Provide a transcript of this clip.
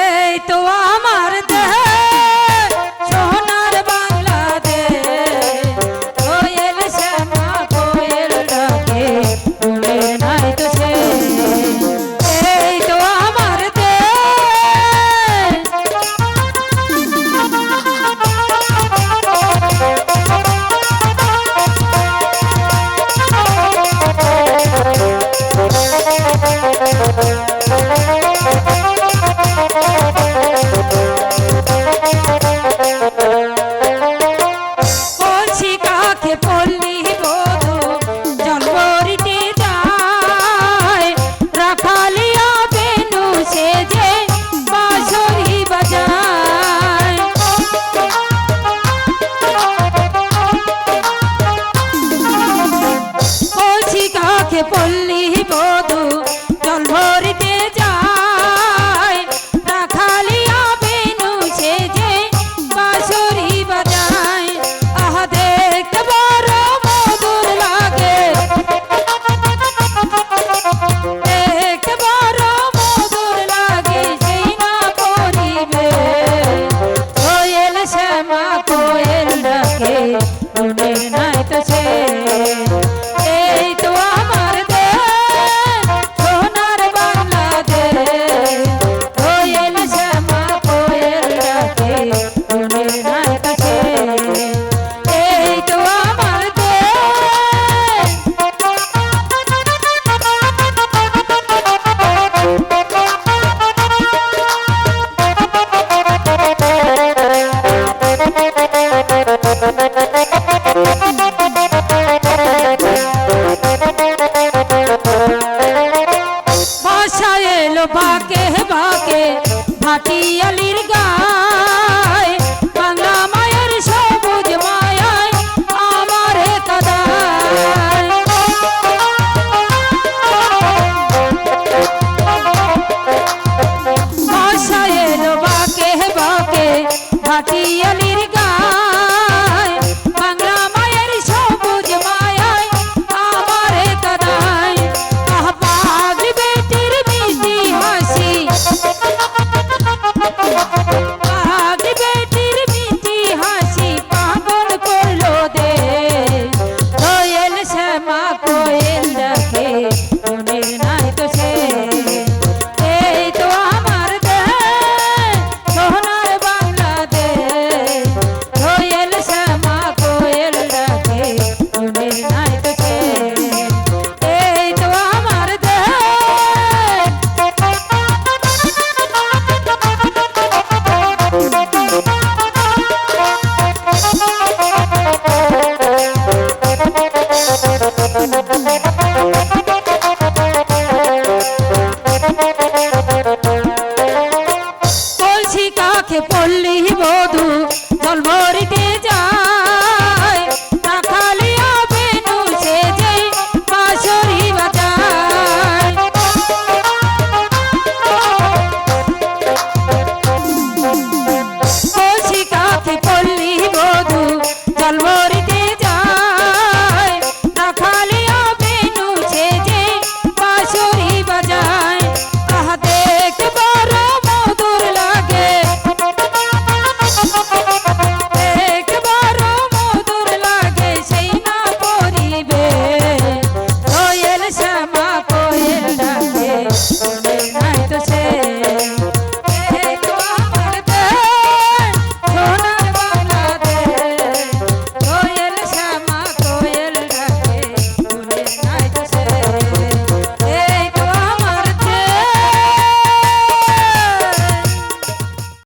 এই তো আমার ডাকে বাকে বাকে ভাটিয়ালির গায়। মায়ের সবুজ মায়ায় আমার কদায়। ভাষায় বাকে বাকে